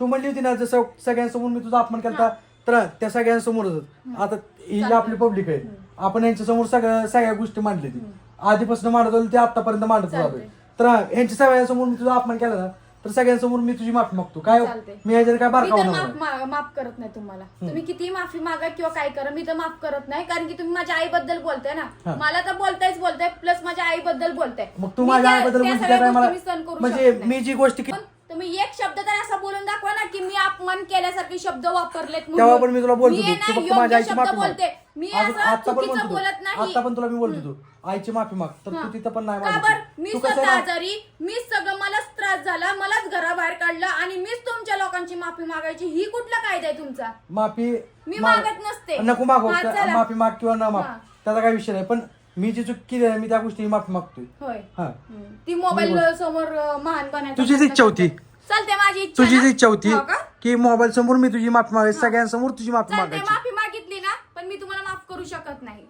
तू म्हणली होती ना जसं सगळ्यांसमोर मी तुझा अपमान केला तर त्या सगळ्यांसमोरच आता ही जी आपली पब्लिक आहे आपण यांच्या समोर सगळ्या सगळ्या गोष्टी मांडली ती आधीपासून मांडत होतो ते आतापर्यंत मांडत. आलोय तर यांच्या सगळ्यांसमोर मी तुझा अपमान केला ना तर सगळ्यांसमोर मी तुझी माफी मागतो. काय चालतंय. मी याच्यात काय मी बारका तर होणार माफ मा- माफ करत नाही तुम्हाला. तुम्ही कितीही माफी मागा किंवा काय करा मी तर माफ करत नाही कारण की तुम्ही माझ्या आईबद्दल बोलताय हा. ना मला तर बोलतायच बोलताय प्लस माझ्या आईबद्दल बोलताय. मग तू मी माझ्या त्या- आईबद्दल त्या बोलते सगळ्या काय मला गोष्टी मी सहन करू म्हणजे शकत नाही. मी जी गोष्ट पण तुम्ही एक शब्द तर असा बोलून दाखवा ना की मी अपमान केल्यासारखे शब्द वापरलेत म्हणून. तेव्हा पण मी तुला बोलतो मी तू. आहे तू ना, फक्त माझ्या योग्य आईची शब्द माफी माग. बोलते. मी असं आता पण चुकीचं बोलतो. नाही. आता पण तुला मी बोलतो तू. आईची माफी माग. तर. तू तिथं पण नाही का मागितली. मी तू कसं स्वतः आहे ना, आजारी मीच सगळं मलाच त्रास झाला मलाच घराबाहेर काढलं आणि मीच तुमच्या लोकांची माफी मागायची. ही कुठला कायदा आहे तुमचा? माफी मी माग- मागत नसते. नको मागव हा, चला. माफी माग किंवा न माग. हा. त्याचा काही विषय नाही. पण मी जी चूक केली आहे मी त्या गोष्टी माफी मागतोय. होय. हा. हम्म. ती मोबाईल समोर अं, महान बनायचं तुझीच इच्छा होती. चालते माझी इच्छा तुझीच ना? इच्छा होती हो का? की मोबाईल समोर मी तुझी माफी मागायची सगळ्यांसमोर तुझी माफी चालते मागायची. माफी मागितली ना पण मी तुम्हाला माफ करू शकत नाही.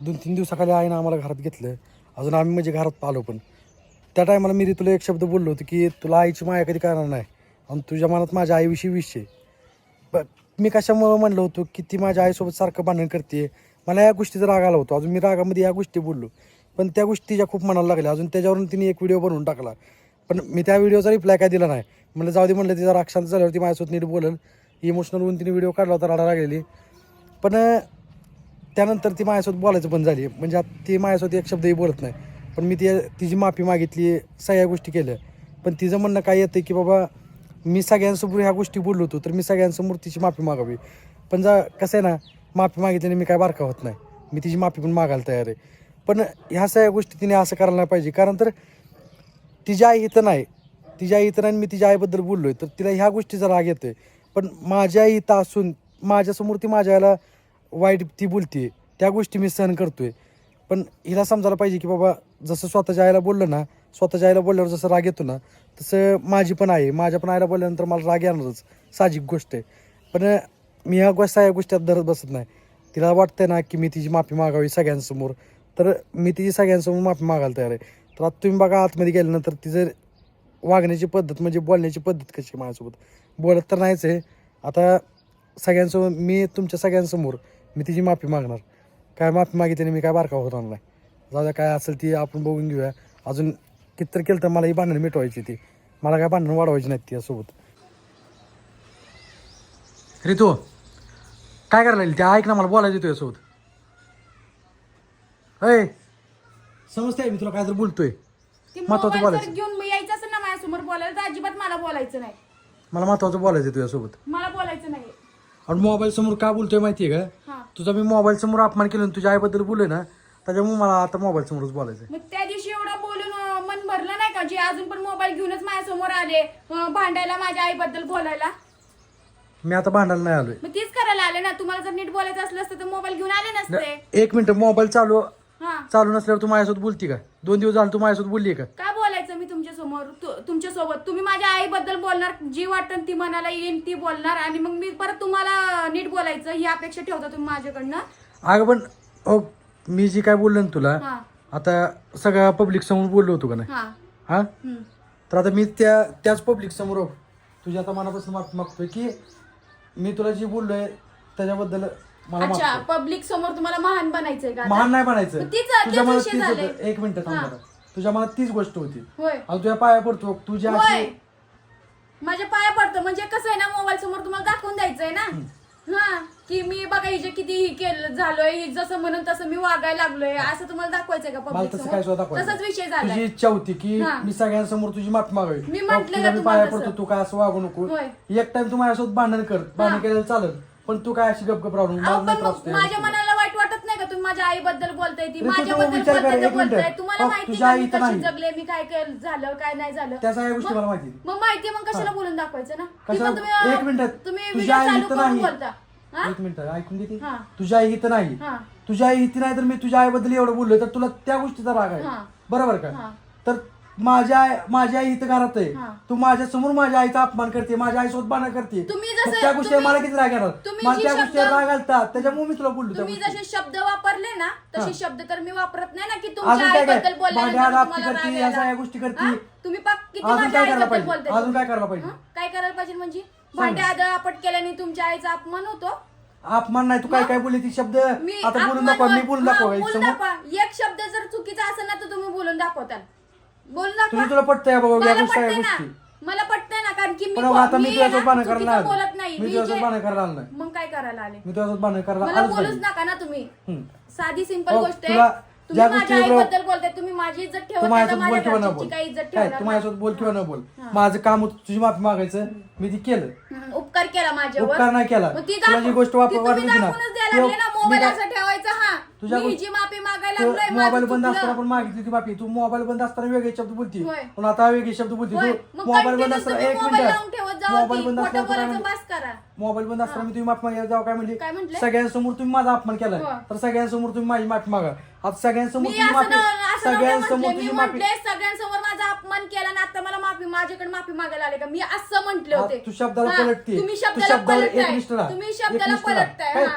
दोन तीन दिवसाखाली आईनं आम्हाला घरात घेतलं. अजून आम्ही म्हणजे घरात आलो पण. त्या टायमाला मी तुला एक शब्द बोललो होतो की तुला आईची माया कधी करणार नाही. आणि तुझ्या मनात माझ्या आईविषयी विषय मी कशामुळं म्हणलो होतो की ती माझ्या आईसोबत सारखं भांडण करते मला या गोष्टीचा राग आला होता. अजून मी रागामध्ये या गोष्टी बोललो. पण त्या गोष्टीच्या खूप मनाला लागल्या. अजून त्याच्यावरून तिने एक व्हिडिओ बनवून टाकला. पण मी त्या व्हिडिओचा रिप्लाय काय दिला नाही. म्हणलं जाऊ दे म्हणलं तिचा राक्षांत झाल्यावरती ती माझ्यासोबत नीट बोलेल. इमोशनल होऊन तिने व्हिडिओ काढला होता राडा लागलेली. पण त्यानंतर ती माझ्यासोबत बोलायचं बंद झाली. म्हणजे ती माझ्यासोबत एक शब्दही बोलत नाही. पण मी ती तिची माफी मागितली सगळ्या गोष्टी केल्या. पण तिचं म्हणणं काय येतं की बाबा मी सगळ्यांसमोर ह्या गोष्टी बोललो होतो तर मी सगळ्यांसमोर तिची माफी मागावी. पण जा कसं आहे ना माफी मागितल्याने मी काय बारका होत नाही. मी तिची माफी पण मागायला तयार आहे. पण ह्या सगळ्या गोष्टी तिने असं करायला नाही पाहिजे. कारण तर तिची आई इथं नाही. तिच्या आई इथं नाही आणि मी तिच्या आईबद्दल बोललो आहे तर तिला ह्या गोष्टीचा राग येतोय. पण माझ्या आई इथं असून माझ्यासमोर ती माझ्या आईला वाईट ती बोलते त्या गोष्टी मी सहन करतो आहे पण हिला समजायला पाहिजे की बाबा जसं स्वतःच्या आईला बोललं ना स्वतःच्या आईला बोलल्यावर जसं राग येतो ना तसं माझी पण आहे. माझ्या पण आईला बोलल्यानंतर मला राग येणारच. साहजिक गोष्ट आहे. पण मी ह्या गोष्ट या गोष्टी धरत बसत नाही. तिला वाटतंय ना की मी तिची माफी मागावी सगळ्यांसमोर. तर मी तिची सगळ्यांसमोर माफी मागायला तयार आहे. तर आता तुम्ही बघा आतमध्ये गेल्यानंतर तिचं वागण्याची पद्धत म्हणजे बोलण्याची पद्धत कशी माझ्यासोबत. बोलत तर नाहीच आहे. आता सगळ्यांसमोर मी तुमच्या सगळ्यांसमोर मी तिची माफी मागणार. काय माफी मागितली मी काय बारका होत नाही जाऊ काय असेल ती आपण बघून घेऊया. अजून कितर केलं तर मला ही भांडण मिटवायची ती. मला काय भांडण वाढवायची नाहीत तिच्यासोबत रे तू काय करायला लागली? ते ऐक ना मला बोलायचं तुझ्यासोबत अय समजते मी तुला काय तर बोलतोय. ती महत्वाचं बोलायचं. जर घेऊन मी यायचं असेल ना माझ्यासमोर बोलायला तर अजिबात मला बोलायचं नाही. मला महत्वाचं बोलायचं तुझ्यासोबत. मला बोलायचं नाही. आणि मोबाईल समोर का बोलतोय माहितीये का? हा. तुझा मी मोबाईल समोर अपमान केलं आणि तुझ्या आईबद्दल बोललोय ना त्याच्यामुळे मला आता मोबाईल समोरच बोलायचं मग त्या दिवशी एवढं बोलून अं, मन भरलं नाही का? जे अजून पण मोबाईल घेऊनच माझ्यासमोर आले अं, भांडायला माझ्या आईबद्दल बोलायला? मी आता भांडायला नाही आलोय. मग तीच करायला आले ना तुम्हाला जर नीट बोलायचं असलं असतं तर मोबाईल घेऊन आले नसते. एक मिनिट मोबाईल चालू हा. चालू नसल्यावर तू माझ्यासोबत बोलती का? दोन दिवस झाले तू माझ्यासोबत बोलली का? काय बोलायचं मी तुमच्यासमोर? तुमच्यासोबत तुम्ही माझ्या आईबद्दल बोलणार जी वाटतं ती मनाला येईन ती बोलणार आणि मग मी परत तुम्हाला नीट बोलायचं ही अपेक्षा ठेवता तुम्ही माझ्याकडनं? अगं पण हो मी जी काय बोललो ना तुला हा. आता सगळ्या पब्लिक समोर बोललो होतो का नाही? हा. हा? हम्म. तर आता मी त्या त्याच पब्लिक समोर हो, तुझ्या आता मनापासून माफी मागतोय की मी तुला जी बोललोय त्याच्याबद्दल मला माफ अच्छा कर. पब्लिक समोर तुम्हाला महान बनायचंय का आता? महान नाही म्हणायचं मग तीच- तुझ्या तीच मनात विषय तीच झालाय. होतं एक मिनिट थांब हा. जरा. तुझ्या मनात तीच गोष्ट होती होय तुझ्या पाया पडतो तुझ्या होय माझ्या पाया पडतं म्हणजे कसं आहे ना मोबाईल समोर तुम्हाला दाखवून द्यायचंय ना हा की मी बघा हिचे किती ही केलं झालोय ही जसं म्हणून तसं मी वागायला लागलोय असं तुम्हाला दाखवायचंय का मला तसं काय सुद्धा समोर तसाच विषय तुझी झालाय इच्छा होती की हा. मी सगळ्यांसमोर तुझी माफी मागावी मी म्हंटले तुला का मी तुम्हाला पाया पडतो तसं? तू काय असं वागू नको होय. एक टाइम तू माझ्यासोबत भांडण कर भांडण केलेलं चालेल पण तू काय अशी गपगप राहून मला नाही त्रास मग माझ्या. मनाला वाईट वाटत नाही का तुम्ही माझ्या आईबद्दल बोलताय ती तू माझ्याबद्दल विचार कर, बोलताय एक मिनिट. बोलताय तुम्हाला माहिती तुझ्या का मी आई तर कशी नाही. जगले मी काय काय झालं काय नाही झालं त्या सगळ्या गोष्टी मग- मला माहिती मग माहिती मग कशाला बोलून दाखवायचं ना ती कशाला- पण तुम्ही एक मिनिट. तुम्ही तुझ्या व्हिडिओ आई चालू करून नाही. बोलता हा? एक मिनिट ऐकून घेते हा. तुझ्या आई इथं नाही हा तुझ्या आई इथे नाही तर मी तुझ्या आईबद्दल एवढं बोललोय तर तुला त्या गोष्टीचा राग हा. आहे बरोबर का हा. तर माझ्या आई- माझी आई इथं घरात आहे हा. तू माझ्यासमोर माझ्या आईचा अपमान करते माझ्या आई सोबत बाणा करते तुम्ही मग जसं- त्या गोष्टी तुम्ही- मला किती राग येणार तुम्ही मला जी त्या शब्द- गोष्टी राग घालतात त्याच्यामुळे मी तुला बोललो त्या तुम्ही जसे शब्द वापरले ना हा. तसे शब्द तर मी वापरत नाही ना की अजून तुमच्या काय काय आईबद्दल भांड्या बोलल्यानंतर दाबती तुम्हाला करते राग या यायला. सगळ्या गोष्टी करते हा? तुम्ही पाक किती अजून माझ्या काय करायला आईबद्दल पाहिजे? बोलताय अजून काय करायला पाहिजे? हा? काय करायला पाहिजे म्हणजे भांड्या आदळ आपट केल्याने तुमच्या आईचा अपमान होतो. अपमान नाही तू काय? काय बोलली ती शब्द? मी आता बोलून दाखवा मी बोलून हा, दाखवा बोलून समोर दाखवा. एक शब्द जर चुकीचा असेल ना तर तुम्ही बोलून दाखवताल बोलून तुझी दाखवा तुला पटतंय बाबा मला या पटतंय ना. गोष्टी. मला पटतंय ना कारण की मी पण आता मी मी तुझ्यासोबत ना बाणं चुकीचं करायला आलो. बोलत नाही. मी मी तुझ्यासोबत जे- बाणं करायला आलो नाही मग काय करायला आले? मी तुझ्यासोबत बाणं करायला मला आलोच बोलूच पाहिजे. नका ना तुम्ही. हम्म. साधी सिंपल हो, गोष्ट आहे. तुला तुम्ही ज्या माझ्या आईबद्दल बोलताय तुम्ही माझी इज्जत तू तर माझ्यासोबत बोल माझ्या किंवा न बोल काही इज्जत काय तू. माझ्यासोबत बोल किंवा न बोल माझं काम होतं तुझी माफी मागायचं मी ती केलं. उपकार केला माझ्यावर. उपकार नाही केला. मग ती तुला जी दाखव- गोष्ट वापर- ती तुम्ही वाटली होती ना, दाखवूनच द्यायला ती- लागले ना मी मोबाईल काय- असं ठेवायचा हा. तुझ्या मी गो- जी माफी मागायला लागलोय मोबाईल माझं बंद असताना. पण मागितली ती माफी तू मोबाईल बंद असताना वेगळे शब्द बोलती. होय. पण आता वेगळे शब्द बोलती. होय, तू मग मोबाईल बंद continue असताना तुम्ही एक मोबाईल लावून ठेवत मिनिट जावा मोबाईल बंद खोटं असताना तुला बोलायचं काय बस करा. मोबाईल बंद असताना मी तुम्ही माफी मागायला जाऊ काय म्हणली? म्हटले? सगळ्यांसमोर तुम्ही माझा अपमान केला. तर सगळ्यांसमोर तुम्ही माझी माफी मागा. आता सगळ्यांसमोर मी असं माफी न- असं नव्हतं सगळ्यांसमोर म्हटले. मी माफी म्हटले सगळ्यांसमोर माझा अपमान केला ना आता मला माफी माझ्याकडे माफी मागायला आले का? मी असं म्हंटले हा, होते. तू शब्दाला हा, पलटते. तुम्ही तू शब्दाला पलटताय. निष्ठ राहा. तुम्ही शब्दाला राहा. पलटताय काय? हा.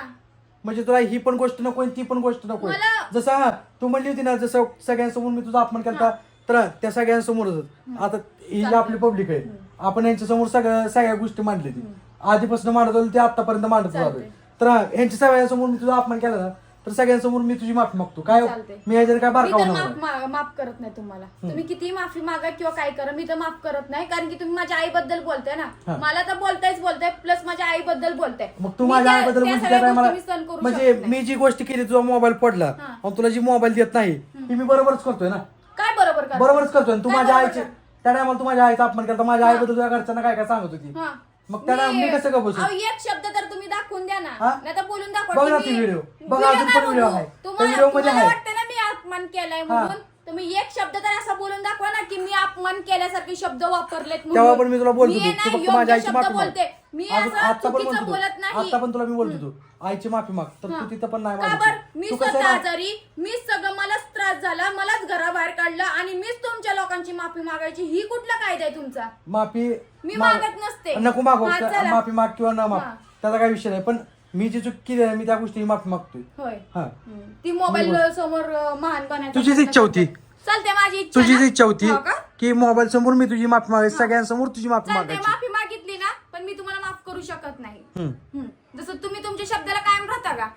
म्हणजे तुला ही पण गोष्ट नको ती पण गोष्ट नको. मला- जसं हा तू म्हणली होती ना जसं सगळ्यांसमोर मी तुझा अपमान केला तर त्या सगळ्यांसमोरच आता ही जी आपली पब्लिक आहे आपण यांच्या समोर सगळ्या सगळ्या गोष्टी मांडली ती आधीपासून मांडत होती ते आतापर्यंत मांडत आलोय चालतंय. तर हा, यांच्या सगळ्यांसमोर मी तुझा अपमान केला ना तर सगळ्यांसमोर मी तुझी माफी मागतो काय हो? चालतंय. मी याच्यात काय मी तर माफ नाही. मा- माफ करत नाही तुम्हाला तुम्ही किती माफी मागा किंवा काय करा मी तर माफ करत नाही कारण की तुम्ही माझ्या आईबद्दल बोलताय ना. मला तर बोलतायच बोलताय प्लस माझ्या आईबद्दल बोलताय मग तू मी माझ्या त्या- आईबद्दल त्या बोलते सगळ्या त्या गोष्टी मला मी सहन करू म्हणजे शकत नाही. मी जी गोष्ट केली तुझा मोबाईल पडला हा. आणि तुला जी मोबाईल देत नाही ही मी बरोबरच करतोय ना काय बरोबर करताय? बरोबरच करतोय. तू काय माझ्या बरोबर आईची करताय? त्या टायमाला तू माझ्या आईचा अपमान केला माझ्या. आईबद्दल तुझ्या घरच्यांना काय काय सांगत होती हा. मग त्याला मी कसं का बसू अहो, एक शब्द तर तुम्ही दाखवून द्या ना हा? नाही तर बोलून दाखवा बघ की ना मी- ती व्हिडिओ. बघ, अजून काय पण व्हिडिओ बोलू? आहे. त्या तुम्हाला व्हिडिओमध्ये तुम्हाला आहे. वाटतं ना मी अपमान केलाय. म्हणून तुम्ही एक शब्द तर असा बोलून दाखवा ना की मी अपमान केल्यासारखे शब्द वापरलेत म्हणून. तेव्हा पण मी तुला बोलतो मी आहे ना, योग्य माझ्या आईची शब्द माफी माग बोलते मी अजून असं आता पण चुकीचं बोलतो. नाही आता पण तुला मी बोलतो आईची माफी माग तर हा. तू तिथं पण नाही का मागितली. बर मी तू कसं स्वतः आहे ना, आजारी मीच सगळं मलाच त्रास झाला मलाच घराबाहेर काढलं आणि मीच तुमच्या लोकांची माफी मागायची ही कुठला कायदा आहे तुमचा माफी मी माग- मागत नसते. नको हा, चला. माफी माग किंवा न माग हा. त्याचा काही विषय नाही पण मी जी चूक केली आहे मी त्या गोष्टी माफी मागतोय होय हा हम्म. ती मोबाईल समोर अं, महान बनायचं तुझीच इच्छा होती. चालते माझी इच्छा तुझीच ना? इच्छा होती हो का? की मोबाईल समोर मी तुझी माफी मागायची सगळ्यांसमोर तुझी माफी चालते मागायची माफी मागितली ना पण मी तुम्हाला माफ करू शकत नाही हम्म. हम्म. जसं तुम्ही तुमच्या शब्दाला कायम राहता का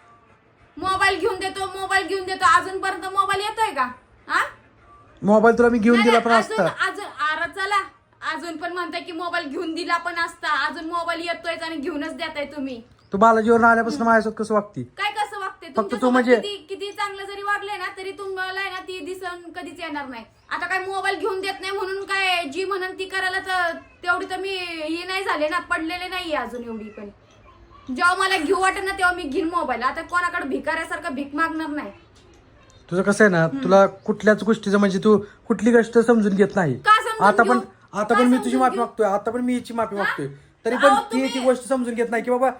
मोबाईल घेऊन देतो मोबाईल घेऊन देतो. अजूनपर्यंत मोबाईल येतोय का? हा? मोबाईल तुला मी घेऊन नाही, दिला नाही, पण अजून असता. अजून अरे चला. अजून पण म्हणताय की मोबाईल घेऊन दिला पण असता. अजून मोबाईल येतोय आणि घेऊनच देताय तुम्ही. तू बालाजीवर आल्यापासून माझ्यासोबत कसं वागती? काय कसं वागते? तू तुमच्यासोबत म्हणजे- किती किती चांगलं जरी वागले ना तरी तुम्हाला आहे ना ती दिसन कधीच येणार नाही. आता काय मोबाईल घेऊन देत नाही म्हणून काय जी म्हणून ती करायला तर तेवढी तर मी हे नाही झाले ना पडलेले नाहीये अजून एवढी पण. जेव्हा मला घेऊ वाटेल ना तेव्हा मी घेईन मोबाईल आता कोणाकडे भिकाऱ्यासारखं भीक मागणार नाही तुझं कसं आहे ना तुला कुठल्याच गोष्टीचं म्हणजे तू कुठली गोष्ट समजून घेत नाही का समजून आता पण घेऊ? आता का पण मी समजून तुझी माफी घेऊ? मागतोय आता पण मी हिची माफी? मागतोय तरी अहो, पण ती तुम्ही- ती गोष्ट समजून घेत नाही की बाबा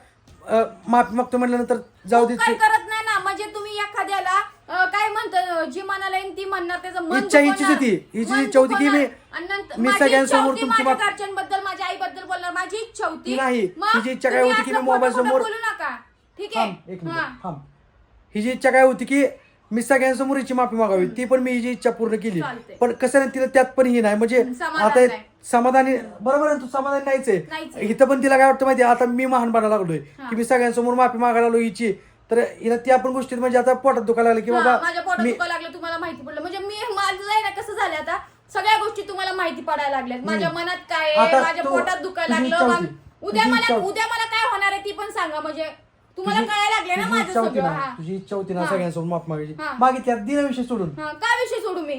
अं, माफी मागतो म्हटल्यानंतर जाऊ दे काय करत नाही ना म्हणजे तुम्ही एखाद्याला अं, काय म्हणता जी मनाला येईन ती म्हणणार त्याचं मन इच्छा हिचीच दुखवणार. होती. हिची मन इच्छा होती की मी- दुखवणार. आणि नंतर मी माझी सगळ्यांसमोर इच्छा होती तुमची माझ्या घरच्यांबद्दल माझ्या आईबद्दल बोलणार माझी इच्छा होती नाही. मग हिची इच्छा काय तुम्ही होती की मी असं मोबाईल खोटं-खोटं समोर- बोलू नका ठीक थांब एक आहे मिनिट हा. थांब हिची इच्छा काय होती की मी सगळ्यांसमोर हिची माफी मागावी ती पण मी हिची इच्छा पूर्ण केली चालतंय. पण कसं नाही तिला त्यात पण ही नाही म्हणजे समाधान आता नाही. समाधानी बरोबर आहे ना, तू समाधानी नाहीच नाहीच आहे आहे. इथं पण तिला काय वाटतं माहिती आता मी महान बनायला लागलोय हा. की मी सगळ्यांसमोर माफी मागायला लागलो हिची तर हिला त्या पण गोष्टीत म्हणजे आता पोटात दुखायला लागलं की हा, बाबा माझ्या पोटात मी दुखायला लागलं तुम्हाला माहिती पडलं. म्हणजे मी माझं आहे ना कसं झालं आता सगळ्या गोष्टी तुम्हाला माहिती पडायला लागल्यात. माझ्या मनात काय आहे, आता माझ्या तू- पोटात दुखायला तुझी लागलं. इच्छा मग होती. उद्या तुझी मला इच्छा होती. उद्या मला काय होणार आहे ती पण सांगा म्हणजे तुम्हाला तुझी- कळायला लागले ना तुझी माझं इच्छा होती सगळं ना. हा. तुझी इच्छा होती ना हा. सगळ्यांसमोर माफ मागायची. हा. मागितल्या दिनाविषयी सोडून. हा काय विषय सोडू मी?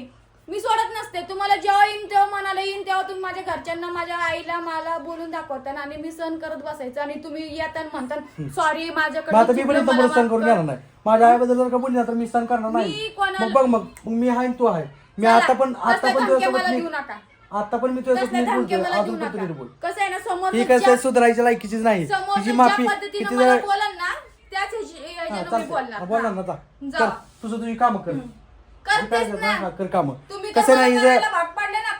मी सोडत नसते. तुम्हाला जेव्हा येईन तेव्हा मनाला येईन तेव्हा तुम्ही माझ्या घरच्यांना माझ्या आईला मला बोलून दाखवता आणि मी सहन करत बसायचं आणि तुम्ही येता म्हणता सॉरी आता माझ्याकडे मी पण चुकलं, इथं मला पुढे सहन करून कर. घेणार नाही. माझ्या आईबद्दल जर का बोलली ना तर मी सहन करणार मी नाही कोणाला- मग बघ मग मग मी आहे आणि तू आहे. मी चला, आता पण आता पण धमक्या तुझ्यासोबत मला देऊ नका. आता पण मी तुझ्यासोबत तसल्या नीट धमक्या बोलतोय मला देऊ अजून पण तू नीट बोल. नका कसं आहे ना समोर ही कसं आहे, सुधारायच्या लायकीचीच नाही. समोर तिची ज्या माफी पद्धतीनं किती मला जर बोलाल ना त्याच ह्याची- हा, ह्याच्यानं मी चालतंय. बोलणार. हा, बोलणार ना. आता जा. कर तुझं तुझी कामं कर. करतेच? ना हा, कर कामं तुम्ही कसं नाही करायला जर भाग पाडले ना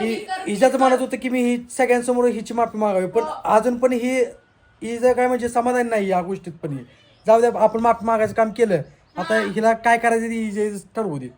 ही हि- कर, ती हिच्याच कर. म्हणत होतं की मी ही सगळ्यांसमोर हिची माफी मागावी पण हो. अजून पण ही हिचं काय म्हणजे समाधान नाही या गोष्टीत पण ही. जाऊ द्या आपण माफी मागायचं काम केलं आता हिला काय करायचं ते ठरवू दे